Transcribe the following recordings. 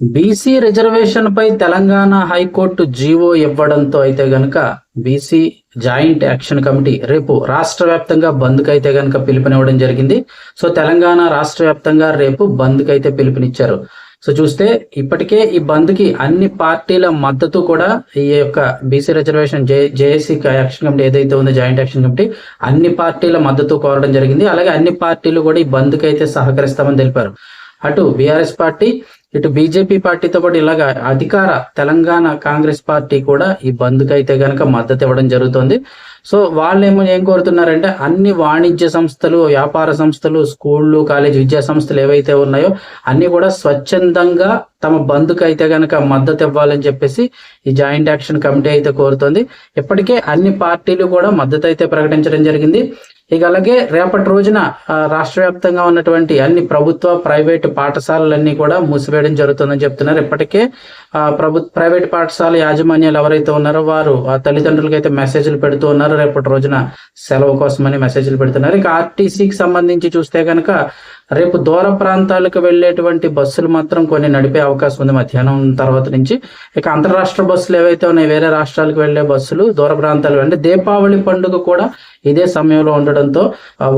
BC reservation పై Telangana high court GO ఇవ్వడంతో అయితే గనక బీసీ జాయింట్ యాక్షన్ కమిటీ రేపు రాష్ట్ర వ్యాప్తంగా బంద్కి అయితే గనక పిలుపునివ్వడం జరిగింది. సో తెలంగాణ రాష్ట్ర వ్యాప్తంగా రేపు బంద్కి అయితే పిలుపునిచ్చారు. సో చూస్తే ఇప్పటికే ఈ బంద్కి అన్ని పార్టీల మద్దతు కూడా ఈ యొక్క BC reservation J JAC action committee ఏదైతే ఉందో జాయింట్ యాక్షన్ కమిటీ అన్ని పార్టీల మద్దతు కోరడం జరిగింది. అలాగే అన్ని పార్టీలు కూడా ఈ బంద్కి అయితే సహకరిస్తామని తెలిపారు. అటు బీఆర్ఎస్ పార్టీ ఇటు బీజేపీ పార్టీతో పాటు ఇలాగా అధికార తెలంగాణ కాంగ్రెస్ పార్టీ కూడా ఈ బంద్కి అయితే కనుక మద్దతు ఇవ్వడం జరుగుతుంది. సో వాళ్ళు ఏమో ఏం కోరుతున్నారంటే అన్ని వాణిజ్య సంస్థలు వ్యాపార సంస్థలు స్కూళ్ళు కాలేజ్ విద్యా సంస్థలు ఏవైతే ఉన్నాయో అన్ని కూడా స్వచ్ఛందంగా తమ బంధుకు అయితే కనుక మద్దతు ఇవ్వాలని చెప్పేసి ఈ జాయింట్ యాక్షన్ కమిటీ అయితే కోరుతోంది. ఇప్పటికే అన్ని పార్టీలు కూడా మద్దతు అయితే ప్రకటించడం జరిగింది. ఇక అలాగే రేపటి రోజున రాష్ట్ర వ్యాప్తంగా ఉన్నటువంటి అన్ని ప్రభుత్వ ప్రైవేటు పాఠశాలలన్నీ కూడా మూసివేయడం జరుగుతుందని చెప్తున్నారు. ఇప్పటికే ప్రభు ప్రైవేట్ పాఠశాల యాజమాన్యాలు ఎవరైతే ఉన్నారో వారు ఆ తల్లిదండ్రులకి అయితే మెసేజ్లు పెడుతూ ఉన్నారు. రేపటి రోజున సెలవు కోసమని మెసేజ్లు పెడుతున్నారు. ఇక ఆర్టీసీకి సంబంధించి చూస్తే కనుక రేపు దూర ప్రాంతాలకు వెళ్ళేటువంటి బస్సులు మాత్రం కొన్ని నడిపే అవకాశం ఉంది. మధ్యాహ్నం తర్వాత నుంచి ఇక అంతరాష్ట్ర బస్సులు ఏవైతే ఉన్నాయి వేరే రాష్ట్రాలకు వెళ్ళే బస్సులు దూర ప్రాంతాలు అంటే దీపావళి పండుగ కూడా ఇదే సమయంలో ఉండడంతో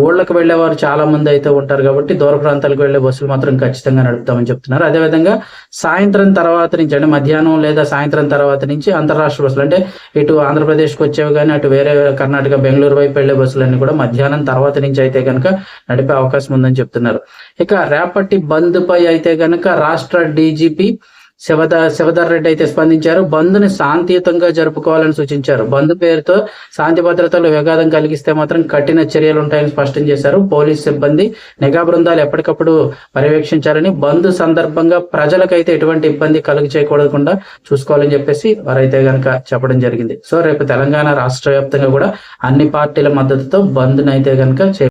ఊళ్ళకి వెళ్ళేవారు చాలా మంది అయితే ఉంటారు కాబట్టి దూర ప్రాంతాలకు వెళ్ళే బస్సులు మాత్రం ఖచ్చితంగా నడుపుతామని చెప్తున్నారు. అదేవిధంగా సాయంత్రం తర్వాత నుంచి అంటే మధ్యాహ్నం లేదా సాయంత్రం తర్వాత నుంచి అంతరాష్ట్ర బస్సులు అంటే ఇటు ఆంధ్రప్రదేశ్కి వచ్చేవి కానీ అటు వేరే కర్ణాటక బెంగళూరు వైపు వెళ్ళే బస్సులన్నీ కూడా మధ్యాహ్నం తర్వాత నుంచి అయితే కనుక నడిపే అవకాశం ఉందని చెప్తున్నారు. ఇక రేపటి బంద్ పై అయితే కనుక రాష్ట్ర డీజీపీ శివద శివధర్ రెడ్డి అయితే స్పందించారు. బంద్ని శాంతియుతంగా జరుపుకోవాలని సూచించారు. బంద్ పేరుతో శాంతి భద్రతలు విఘాతం కలిగిస్తే మాత్రం కఠిన చర్యలు ఉంటాయని స్పష్టం చేశారు. పోలీస్ సిబ్బంది నిఘా బృందాలు ఎప్పటికప్పుడు పర్యవేక్షించాలని బంద్ సందర్భంగా ప్రజలకైతే ఎటువంటి ఇబ్బంది కలుగు చేయకూడకుండా చూసుకోవాలని చెప్పేసి వారైతే గనక చెప్పడం జరిగింది. సో రేపు తెలంగాణ రాష్ట్ర వ్యాప్తంగా కూడా అన్ని పార్టీల మద్దతుతో బంద్ అయితే గనక